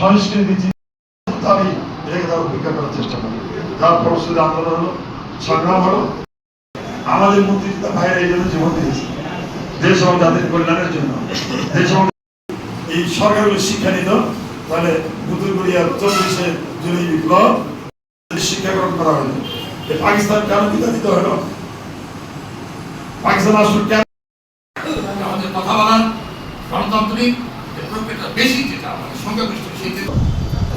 সংস্কৃতি করার চেষ্টা ফলশ্রুতি আন্দোলন হলো, সংগ্রাম হলো, আমাদের মুক্তিযোদ্ধা এই জন্য জীবন দিয়েছে। দেশ এবং জাতির কল্যাণের জন্য। দেশ এবং এই শিক্ষা নিত, তাহলে জুলাই বিপ্লব শিক্ষা গ্রহণ করা হয়নি। পাকিস্তান কেন বিতাড়িত হলো? পাকিস্তান আসলে কেন কথা বলার গণতান্ত্রিক প্রক্রিয়াটা বেশি যেটা আমাদের সংখ্যাগরিষ্ঠ সেই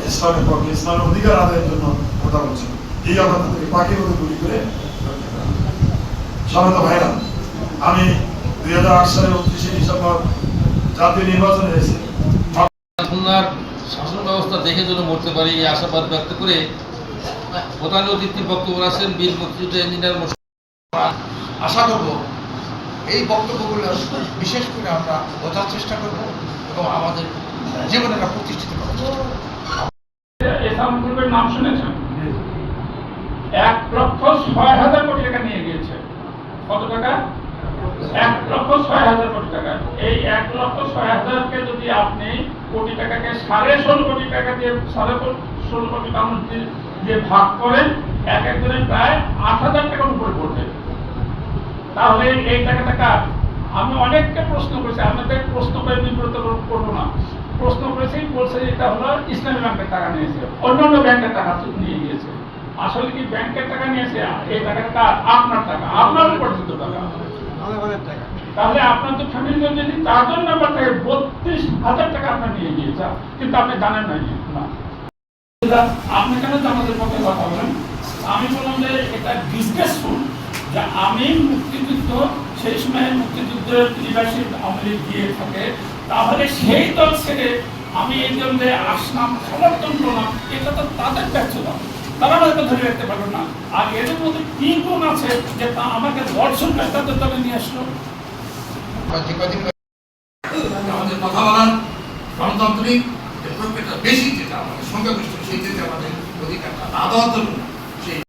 ইসলামের পক্ষে ইসলামের অধিকার আদায়ের জন্য কথা বলছে। এই অবস্থা থেকে পাখির মতো গুলি করে সমেত ভাইরা আমি দুই হাজার আট সালের উনত্রিশে ডিসেম্বর জাতীয় নির্বাচনে এসে খুলনার শাসন ব্যবস্থা দেখে যেন মরতে পারি এই আশাবাদ ব্যক্ত করে প্রধান অতিথি বক্তব্য রাখছেন বীর মুক্তিযুদ্ধ ইঞ্জিনিয়ার আশা করব এই বক্তব্যগুলো বিশেষ করে আমরা বোঝার চেষ্টা করব এবং আমাদের জীবনে প্রতিষ্ঠিত করব। নাম শুনেছেন? এক লক্ষ ছয় হাজার কোটি টাকা নিয়ে গিয়েছে। কত টাকা? এক লক্ষ ছয় হাজার কোটি টাকা। এই এক লক্ষ ছয় হাজারকে যদি আপনি কোটি টাকাকে সাড়ে ষোলো কোটি টাকা দিয়ে, সাড়ে ষোলো কোটি টাকা দিয়ে- ভাগ করেন, এক একজনের প্রায় আট হাজার পড়বে তাহলে এই টাকাটা কার? আমি অনেককে প্রশ্ন করেছি আপনাদের প্রশ্ন করে বিব্রত করব না। প্রশ্ন করেছি বলছে এটা হলো ইসলামী ব্যাংকের টাকা নিয়েছে। অন্যান্য ব্যাংকের টাকা নিয়ে গিয়েছে। আসলে কি ব্যাংকের টাকা নিয়েছে? এই টাকাটা কার? আপনার টাকা। আপনার পর্যন্ত টাকা। তাহলে আপনার তো ফ্যামিলি যদি চারজন মেম্বার থাকে বত্রিশ হাজার টাকা আপনার নিয়ে গিয়েছে কিন্তু আপনি জানেন না আপনি কেন আমাদের পক্ষে কথা বলেন? আমি বললাম যে এটা ডিসগ্রেসফুল যে আমি মুক্তিযুদ্ধ, সেই সময় মুক্তিযুদ্ধের লিডারশিপ আমাদের দিয়ে থাকে, তাহলে সেই দল ছেড়ে আমি এই দলে আসলাম, সমর্থন করলাম, এটা তো তাদের ব্যর্থতা। তারা আমাদেরকে ধরে রাখতে পারবে না। আর এর মধ্যে কি গুণ আছে যে তা আমাকে দর্শন তাদের দলে নিয়ে আসলো? আমাদের কথা বলার গণতান্ত্রিক বেশি যেটা আমাদের সংখ্যাগরিষ্ঠ সেই যে আমাদের অধিকারটা আদালত